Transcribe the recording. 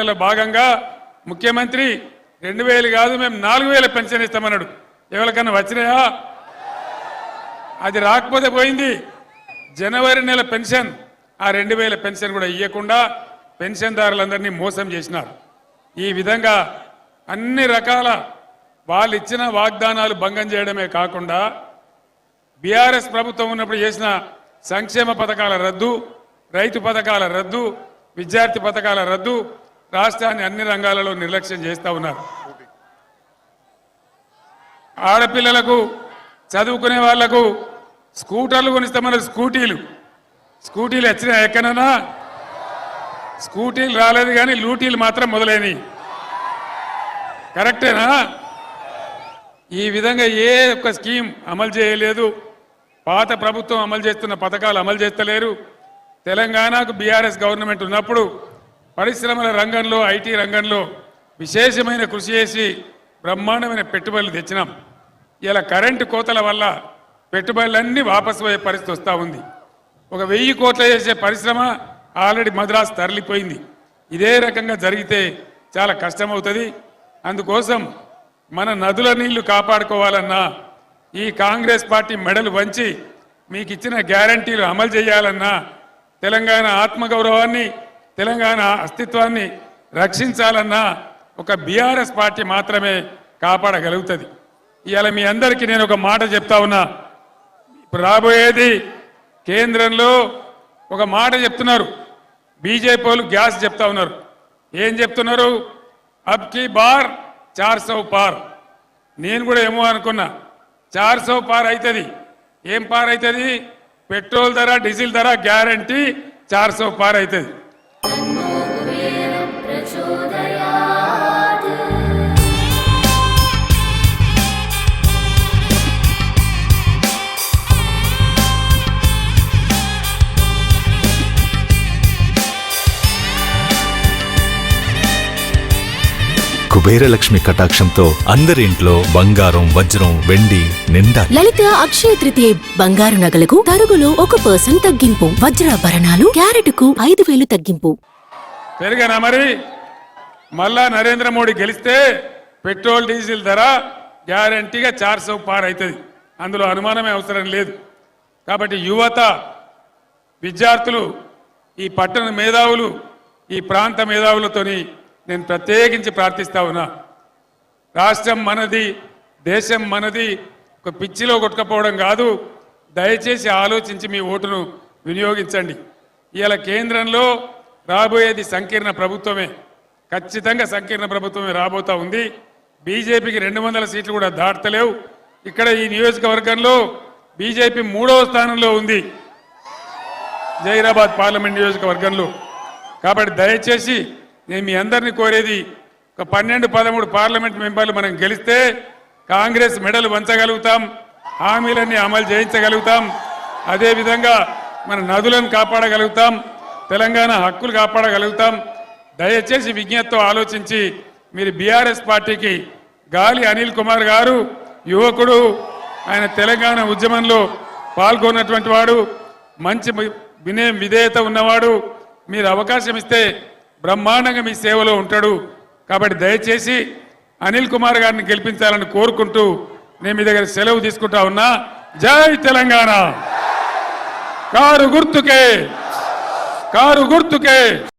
హామీలలో భాగంగా ముఖ్యమంత్రి రెండు వేలు కాదు మేము నాలుగు వేల పెన్షన్ ఇస్తామన్నాడు. ఎవరికన్నా వచ్చినాయా? అది రాకపోతే పోయింది. జనవరి నెల పెన్షన్ ఆ రెండు వేల పెన్షన్ కూడా ఇవ్వకుండా పెన్షన్దారులందరినీ మోసం చేసినారు. ఈ విధంగా అన్ని రకాల వాళ్ళు ఇచ్చిన వాగ్దానాలు భంగం చేయడమే కాకుండా బీఆర్ఎస్ ప్రభుత్వం ఉన్నప్పుడు చేసిన సంక్షేమ పథకాల రద్దు రైతు పథకాల రద్దు విద్యార్థి పథకాల రద్దు రాష్ట్రాన్ని అన్ని రంగాలలో నిర్లక్ష్యం చేస్తూ ఉన్నారు. ఆడపిల్లలకు చదువుకునే వాళ్ళకు స్కూటర్లు కొనిస్తామన్నారు స్కూటీలు. స్కూటీలు వచ్చినా ఎక్కడన్నా? స్కూటీలు రాలేదు కానీ లూటీలు మాత్రం మొదలైనవి కరెక్టేనా? ఈ విధంగా ఏ ఒక్క స్కీమ్ అమలు చేయలేదు. పాత ప్రభుత్వం అమలు చేస్తున్న పథకాలు అమలు చేస్తలేరు. తెలంగాణకు బీఆర్ఎస్ గవర్నమెంట్ ఉన్నప్పుడు పరిశ్రమల రంగంలో ఐటీ రంగంలో విశేషమైన కృషి చేసి బ్రహ్మాండమైన పెట్టుబడులు తెచ్చినాం. ఇలా కరెంటు కోతల వల్ల పెట్టుబడులన్నీ వాపసు పోయే పరిస్థితి వస్తూ ఉంది. ఒక వెయ్యి కోట్ల చేసే పరిశ్రమ ఆల్రెడీ మద్రాసు తరలిపోయింది. ఇదే రకంగా జరిగితే చాలా కష్టమవుతుంది. అందుకోసం మన నదుల నీళ్ళు కాపాడుకోవాలన్నా ఈ కాంగ్రెస్ పార్టీ మెడలు వంచి మీకు ఇచ్చిన గ్యారంటీలు అమలు చేయాలన్నా తెలంగాణ ఆత్మగౌరవాన్ని తెలంగాణ అస్తిత్వాన్ని రక్షించాలన్నా ఒక బీఆర్ఎస్ పార్టీ మాత్రమే కాపాడగలుగుతుంది. ఇవాళ మీ అందరికీ నేను ఒక మాట చెప్తా ఉన్నా. ఇప్పుడు రాబోయేది కేంద్రంలో ఒక మాట చెప్తున్నారు. బీజేపీ వాళ్ళు గ్యాస్ చెప్తా ఉన్నారు. ఏం చెప్తున్నారు? అబ్ కీ బార్ చార్ సౌ పార్. నేను కూడా ఏమో అనుకున్నా. చార్ సౌ పార్ అవుతుంది ఏం పార్ అవుతుంది పెట్రోల్ ధర డీజిల్ ధర గ్యారంటీ చార్ సౌ పార్ అవుతుంది కుబేరలక్ష్మి కటాక్షంతో అందరి ఇంట్లో బంగారం వజ్రం వెండి నిండా లలిత అక్షయ తృతీయ బంగారు నగలకు తరుగులో ఒక పర్సెంట్ తగ్గింపు. వజ్రాభరణాలు క్యారెట్కు ఐదు వేలు తగ్గింపు. పెరిగానా మరి? మళ్ళా నరేంద్ర మోడీ గెలిస్తే పెట్రోల్ డీజిల్ ధర గ్యారంటీగా చార్ సౌ పార్ అవుతుంది అందులో అనుమానమే అవసరం లేదు. కాబట్టి యువత విద్యార్థులు ఈ పట్టణ మేధావులు ఈ ప్రాంత మేధావులతోని నేను ప్రత్యేకించి ప్రార్థిస్తా ఉన్నా. రాష్ట్రం మనది దేశం మనది ఒక పిచ్చిలో కొట్టుకపోవడం కాదు. దయచేసి ఆలోచించి మీ ఓటును వినియోగించండి. ఇవాళ కేంద్రంలో రాబోయేది సంకీర్ణ ప్రభుత్వమే. ఖచ్చితంగా సంకీర్ణ ప్రభుత్వమే రాబోతా ఉంది. బీజేపీకి రెండు వందల సీట్లు కూడా దాటలేవు. ఇక్కడ ఈ నియోజకవర్గంలో బీజేపీ మూడవ స్థానంలో ఉంది. జైరాబాద్ పార్లమెంట్ నియోజకవర్గంలో. కాబట్టి దయచేసి నేను మీ అందరినీ కోరేది ఒక పన్నెండు పదమూడు పార్లమెంట్ మెంబర్లు మనం గెలిస్తే కాంగ్రెస్ మెడలు వంచగలుగుతాం హామీలన్నీ అమలు చేయించగలుగుతాం అదేవిధంగా మన నదులను కాపాడగలుగుతాం తెలంగాణ హక్కులు కాపాడగలుగుతాం. దయచేసి విజ్ఞతతో ఆలోచించి మీరు బీఆర్ఎస్ పార్టీకి గాలి అనిల్ కుమార్ గారు యువకుడు ఆయన తెలంగాణ ఉద్యమంలో పాల్గొన్నటువంటి వాడు మంచి వినయం విధేయత ఉన్నవాడు మీరు అవకాశం ఇస్తే బ్రహ్మాండంగా మీ సేవలో ఉంటాడు. కాబట్టి దయచేసి అనిల్ కుమార్ గారిని గెలిపించాలని కోరుకుంటూ నేను మీ దగ్గర సెలవు తీసుకుంటా ఉన్నా. జై తెలంగాణ. కారు గుర్తుకే. కారు గుర్తుకే.